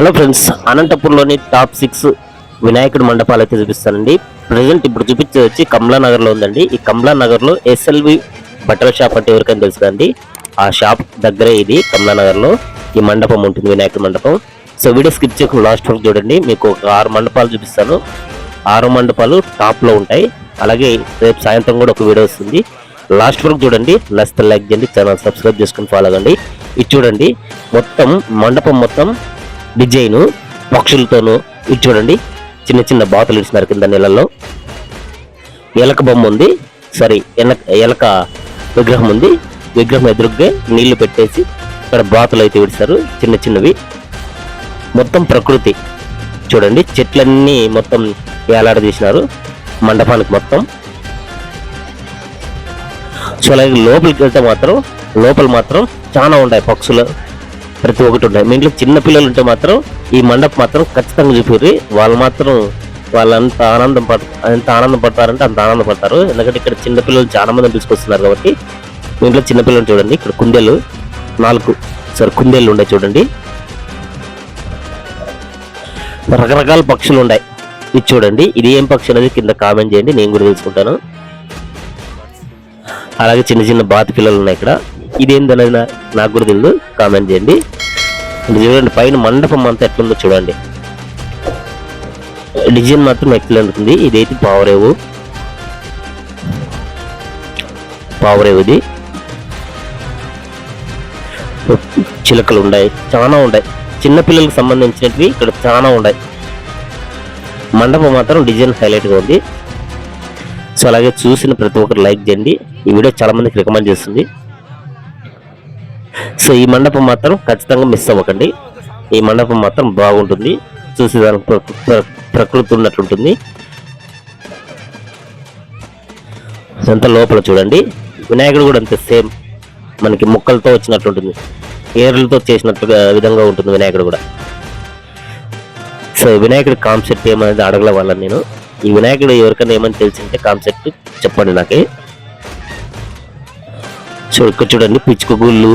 Hello friends అనంతపూర్లోని top six వినాయకుడు మండపాలు అయితే చూపిస్తానండి. ప్రజెంట్ ఇప్పుడు చూపించేది వచ్చి కమలానగర్లో ఉందండి. ఈ కమలానగర్లో ఎస్ఎల్వి బట్టల షాప్ అంటే ఎవరికైనా తెలుసు కదండి? ఆ షాప్ దగ్గరే ఇది కమలానగర్లో ఈ మండపం ఉంటుంది వినాయకుడి మండపం. సో వీడియో స్కిప్ చేయకుండా లాస్ట్ వరకు చూడండి. మీకు ఒక ఆరు మండపాలు చూపిస్తాను. ఆరు మండపాలు టాప్లో ఉంటాయి. అలాగే రేపు సాయంత్రం కూడా ఒక వీడియో వస్తుంది. లాస్ట్ వరకు చూడండి. నచ్చితే లైక్ చేయండి ఛానల్ సబ్స్క్రైబ్ చేసుకుని ఫాలో అవ్వండి. ఇది చూడండి. మొత్తం మండపం మొత్తం డిజైన్ పక్షులతోనూ. ఇది చూడండి చిన్న చిన్న బాతులు ఇస్తున్నారు కింద నీళ్ళల్లో. ఎలక బొమ్మ ఉంది సారీ ఎలక ఎలక విగ్రహం ఉంది. విగ్రహం ఎదురుగ్గే నీళ్ళు పెట్టేసి ఇక్కడ బాతులు అయితే విడిస్తారు చిన్న చిన్నవి. మొత్తం ప్రకృతి. చూడండి చెట్లన్నీ మొత్తం వేలాడదీసినారు మండపానికి మొత్తం. సో అలాగే లోపలికి వెళ్తే మాత్రం లోపల మాత్రం చాలా ఉంటాయి పక్షులు. ప్రతి ఒక్కటి ఉంటాయి. మీ ఇంట్లో చిన్న పిల్లలు ఉంటే మాత్రం ఈ మండపం మాత్రం ఖచ్చితంగా చూపిర్రి. వాళ్ళు మాత్రం వాళ్ళంత ఆనందం పడ ఎంత ఆనందం పడతారంటే అంత ఆనందం పడతారు. ఎందుకంటే ఇక్కడ చిన్నపిల్లలు చాలామంది చాలా మంది తీసుకొస్తున్నారు కాబట్టి మీ ఇంట్లో చిన్నపిల్లలు చూడండి. ఇక్కడ కుందేలు నాలుగు సరే కుందేళ్ళు ఉన్నాయి చూడండి. రకరకాల పక్షులు ఉన్నాయి. ఇది చూడండి. ఇది ఏం పక్షి అనేది కింద కామెంట్ చేయండి. నేను కూడా తెలుసుకుంటాను. అలాగే చిన్న చిన్న బాతి పిల్లలు ఉన్నాయి ఇక్కడ. ఇదేందనేది నా- నాకు కూడా తెలియదు కామెంట్ చేయండి. ఇది చూడండి పైన మండపం అంతా ఎట్లుందో చూడండి. డిజైన్ మాత్రం ఎక్సలెంట్ ఉంది. ఇదైతే పావురేవు పావురేవుది చిలకలు ఉన్నాయి. చాలా ఉన్నాయి. చిన్నపిల్లలకు సంబంధించినవి ఇక్కడ చాలా ఉన్నాయి. మండపం మాత్రం డిజైన్ హైలైట్గా ఉంది. సో అలాగే చూసిన ప్రతి ఒక్కరు లైక్ చేయండి. ఈ వీడియో చాలా మందికి రికమెండ్ చేస్తుంది. సో ఈ మండపం మాత్రం ఖచ్చితంగా మిస్ అవ్వకండి. ఈ మండపం మాత్రం బాగుంటుంది. చూసేదానికి ప్రకృతి ఉన్నట్లుంటుంది ఎంత లోపల చూడండి. వినాయకుడు కూడా అంతే సేమ్. మనకి ముక్కలతో వచ్చినట్లుంటుంది ఏర్లతో చేసినట్టుగా విధంగా ఉంటుంది వినాయకుడు కూడా. సో వినాయకుడి కాన్సెప్ట్ ఏమనేది అడగల వాళ్ళని నేను. ఈ వినాయకుడు ఎవరికైనా ఏమని తెలిసింటే కాన్సెప్ట్ చెప్పండి నాకే. సో ఇక్కడ చూడండి పిచ్చుక గుళ్ళు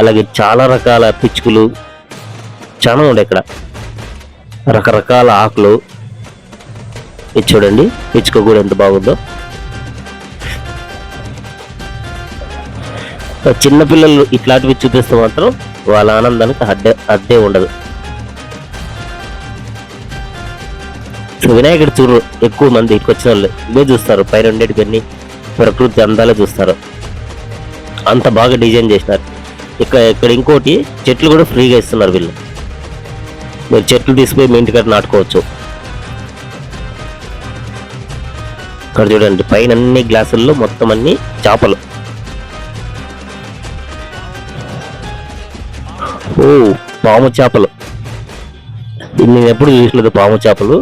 అలాగే చాలా రకాల పిచ్చుకలు చాలా ఉన్నాయి ఇక్కడ. రకరకాల ఆకులు. ఇది చూడండి పిచ్చుక కూడా ఎంత బాగుందో. చిన్నపిల్లలు ఇట్లాంటివి చూపిస్తే మాత్రం వాళ్ళ ఆనందానికి అడ్డే అడ్డే ఉండదు. వినాయకుడు చూడు ఎక్కువ మంది ఇక్కడికి వచ్చిన వాళ్ళు ఇవే చూస్తారు. పైన ఉండేటివన్నీ ప్రకృతి అందాలే చూస్తారు. అంత బాగా డిజైన్ చేసినారు. ఇక్కడ ఇక్కడ ఇంకోటి చెట్లు కూడా ఫ్రీగా ఇస్తున్నారు వీళ్ళు. మీరు చెట్లు తీసుకుపోయి మీ ఇంటికాడ నాటుకోవచ్చు. ఇక్కడ చూడండి పైన అన్ని గ్లాసుల్లో మొత్తం అన్ని చేపలు. ఓ పాము చేపలు. నేను ఎప్పుడు చూసలేదు పాము చేపలు.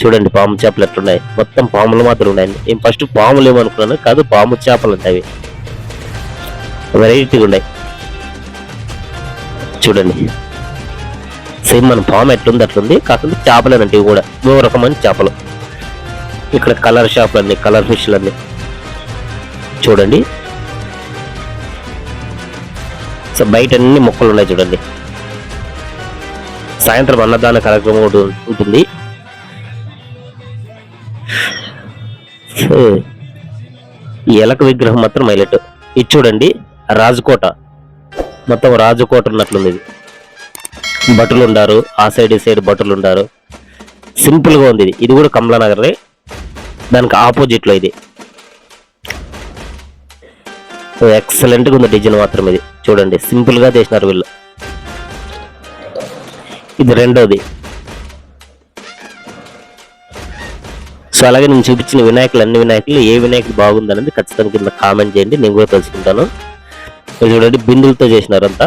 చూడండి పాము చేపలు ఎట్లున్నాయి. మొత్తం పాములు మాత్రం ఉన్నాయి. నేను ఫస్ట్ పాములు ఏమనుకున్నాను కాదు పాము చేపలు ఉంటాయి అవి. వెరైటీగా ఉన్నాయి. చూడండి. సేమ్ మన పాము ఎట్లుంది అట్లుంది. కాకుండా చేపలేనంటే ఇవి కూడా మూడు రకమైన చేపలు. ఇక్కడ కలర్ షాపులు అన్నీ కలర్ ఫిష్లు అన్ని చూడండి. సో బయట అన్ని మొక్కలు ఉన్నాయి చూడండి. సాయంత్రం అన్నదాన కార్యక్రమం ఒకటి ఉంటుంది. Hmm. ఎలక విగ్రహం మాత్రం హైలైట్. ఇది చూడండి రాజకోట. మొత్తం రాజకోట ఉన్నట్లుంది ఇది. భటులు ఉండారు ఆ సైడ్ ఈ సైడ్ భటులు ఉండారు సింపుల్గా ఉంది ఇది. ఇది కూడా కమలానగరే దానికి ఆపోజిట్లో ఇది. ఎక్సలెంట్గా ఉంది డిజైన్ మాత్రం ఇది. చూడండి సింపుల్గా చేసినారు వీళ్ళు. ఇది రెండోది. సో అలాగే నేను చూపించిన వినాయకులు అన్ని వినాయకులు ఏ వినాయకుడు బాగుంది అనేది ఖచ్చితంగా కింద కామెంట్ చేయండి. నేను కూడా తెలుసుకుంటాను. ఇది చూడండి బిందులతో చేసినారు అంతా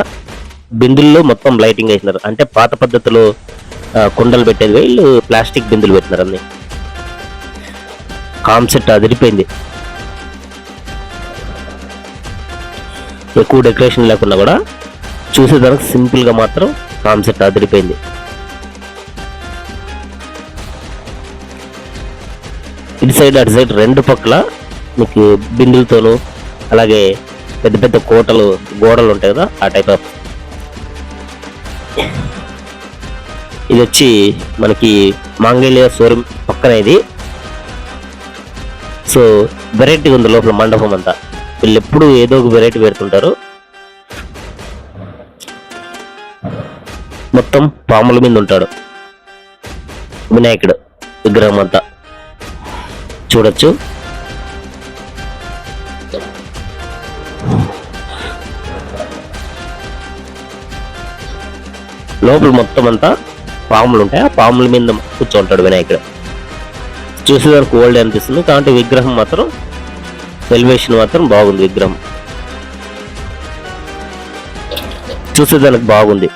బిందుల్లో మొత్తం లైటింగ్ వేసినారు. అంటే పాత పద్ధతిలో కుండలు పెట్టేది వీళ్ళు ప్లాస్టిక్ బిందులు పెట్టినారు అన్ని. కాన్సెప్ట్ అదిరిపోయింది. ఎక్కువ డెకరేషన్ లేకుండా కూడా చూసేదానికి సింపుల్గా మాత్రం కాన్సెప్ట్ అదిరిపోయింది. ఇటు సైడ్ అటు సైడ్ రెండు పక్కల మీకు బిందులతోనూ అలాగే పెద్ద పెద్ద కోటలు గోడలు ఉంటాయి కదా ఆ టైప్ ఆఫ్ ఇది వచ్చి మనకి మాంగళ్య సూర్యం పక్కన ఇది. సో వెరైటీ ఉంది లోపల మండపం అంతా. వీళ్ళు ఎప్పుడు ఏదో ఒక వెరైటీ పెడుతుంటారు. మొత్తం పాముల మీద ఉంటాడు. వినాయకుడు విగ్రహం అంతా. చూడొచ్చు. లోపల మొత్తం అంతా పాములు ఉంటాయి. ఆ పాముల మీద కూర్చుంటాడు వినాయకుడు. చూసేదానికి ఓల్డ్ అనిపిస్తుంది. కాబట్టి విగ్రహం మాత్రం ఎలివేషన్ మాత్రం బాగుంది విగ్రహం. చూసేదానికి బాగుంది.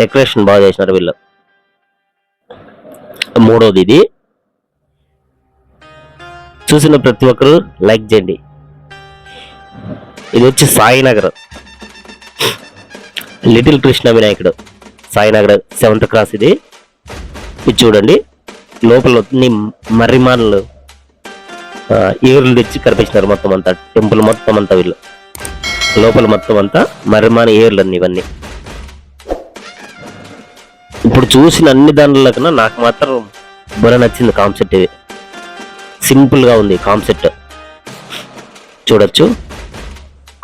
డెకరేషన్ బాగా చేసినారు వీళ్ళు. మూడోది ఇది. చూసిన ప్రతి ఒక్కరు లైక్ చేయండి. ఇది వచ్చి సాయినగర్. లిటిల్ కృష్ణ వినాయకుడు. సాయినగర్ సెవెంత్ క్రాస్ ఇది. ఇది చూడండి. లోపల అన్ని మర్రిమాన్లు ఆ, ఏర్లు తెచ్చి కనిపించినారు మొత్తం అంతా. టెంపుల్ మొత్తం అంతా వీళ్ళు. లోపల మొత్తం అంతా మర్రిమాన ఏర్లు అన్ని ఇవన్నీ. ఇప్పుడు చూసిన అన్ని దానిలో కన్నా నాకు మాత్రం బుర్ర నచ్చింది కాన్సెప్ట్ ఇది సింపుల్గా ఉంది కాన్సెప్ట్ చూడొచ్చు.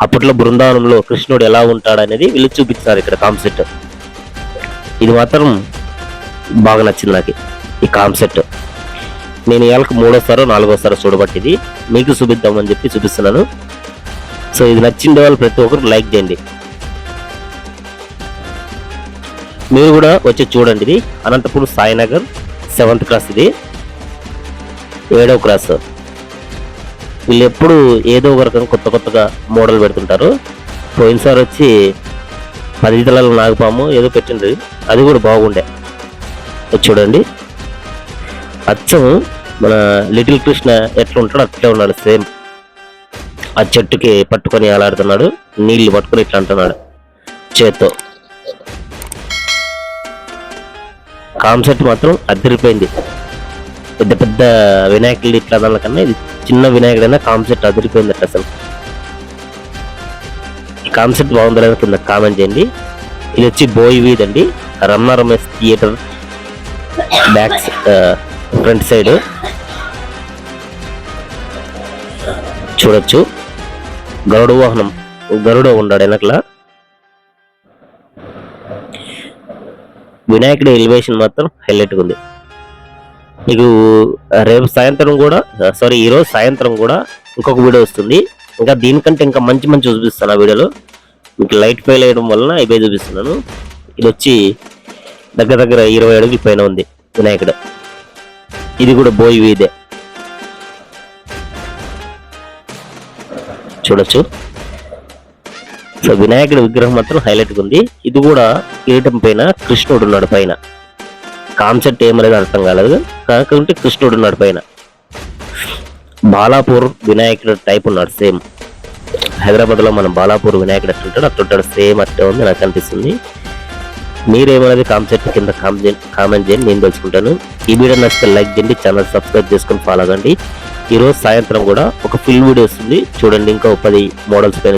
అప్పట్లో బృందావనంలో కృష్ణుడు ఎలా ఉంటాడనేది వీళ్ళు చూపించినారు ఇక్కడ కాన్సెప్ట్ ఇది మాత్రం బాగా నచ్చింది నాకు ఈ కాన్సెప్ట్ నేను ఇవాళకి మూడోసారో నాలుగోసారో చూడబట్టిది. మీకు చూపిద్దామని చెప్పి చూపిస్తున్నాను. సో ఇది నచ్చిన వాళ్ళు ప్రతి ఒక్కరు లైక్ చేయండి. మీరు కూడా వచ్చి చూడండి ఇది. అనంతపురం సాయినగర్ సెవెంత్ క్లాస్ ఇది. ఏడవ క్లాస్. వీళ్ళు ఎప్పుడు ఏదో ఒక రకం కొత్త కొత్తగా మోడల్ పెడుతుంటారు. పోయినసారి వచ్చి పది తలాల నాగపాము ఏదో పెట్టింది. అది కూడా బాగుండే. చూడండి. అచ్చం మన లిటిల్ కృష్ణ ఎట్లా ఉంటాడో అట్లే ఉన్నాడు సేమ్. ఆ చెట్టుకి పట్టుకొని అలాడుతున్నాడు నీళ్ళు పట్టుకొని ఇట్లా అంటున్నాడు చేత్తో. కాన్సెప్ట్ మాత్రం అదిరిపోయింది. పెద్ద పెద్ద వినాయకులు ఇట్లా దానికన్నా ఇది చిన్న వినాయకుడైనా కాన్సెప్ట్ అదిరిపోయింది అసలు. కాన్సెప్ట్ బాగుందా కింద కామెంట్ చేయండి. ఇది వచ్చి బోయ్ వీధి అండి. Ramana Ramesh theatre back front side. చూడొచ్చు. గరుడ వాహనం గరుడ ఉన్నాడు వెనకల. వినాయకుడి ఎలివేషన్ మాత్రం హైలైట్గా ఉంది. మీకు రేపు సాయంత్రం కూడా సారీ ఈ రోజు సాయంత్రం కూడా ఇంకొక వీడియో వస్తుంది. ఇంకా దీనికంటే ఇంకా మంచి మంచి చూపిస్తాను ఆ వీడియోలో. మీకు లైట్ ఫెయిల్ వేయడం వలన ఇవే చూపిస్తున్నాను. ఇది వచ్చి దగ్గర దగ్గర ఇరవై అడుగుల పైన ఉంది వినాయకుడు. ఇది కూడా బోయి వీదే చూడొచ్చు. సో వినాయకుడి విగ్రహం మాత్రం హైలైట్గా ఉంది. ఇది కూడా కిరీటం పైన కృష్ణుడు ఉన్నాడు పైన. కాన్సెప్ట్ ఏమనేది అర్థం కాలేదు. కాకుంటే కృష్ణుడు ఉన్నాడు పైన. బాలాపూర్ వినాయకుడు టైప్ ఉన్నాడు సేమ్. హైదరాబాద్లో మనం బాలాపూర్ వినాయకుడు అట్టుంటాడు అట్టుంటాడు సేమ్ అట్టే ఉంది నాకు అనిపిస్తుంది. మీరేమనేది కాన్సెప్ట్ కింద కామెంట్ చేయండి నేను తెలుసుకుంటాను. ఈ వీడియో నచ్చితే లైక్ చేయండి ఛానల్ సబ్స్క్రైబ్ చేసుకొని ఫాలో అవ్వండి ఈ రోజు సాయంత్రం కూడా ఒక ఫిల్ వీడియో వస్తుంది. చూడండి ఇంకా పది మోడల్స్ పైన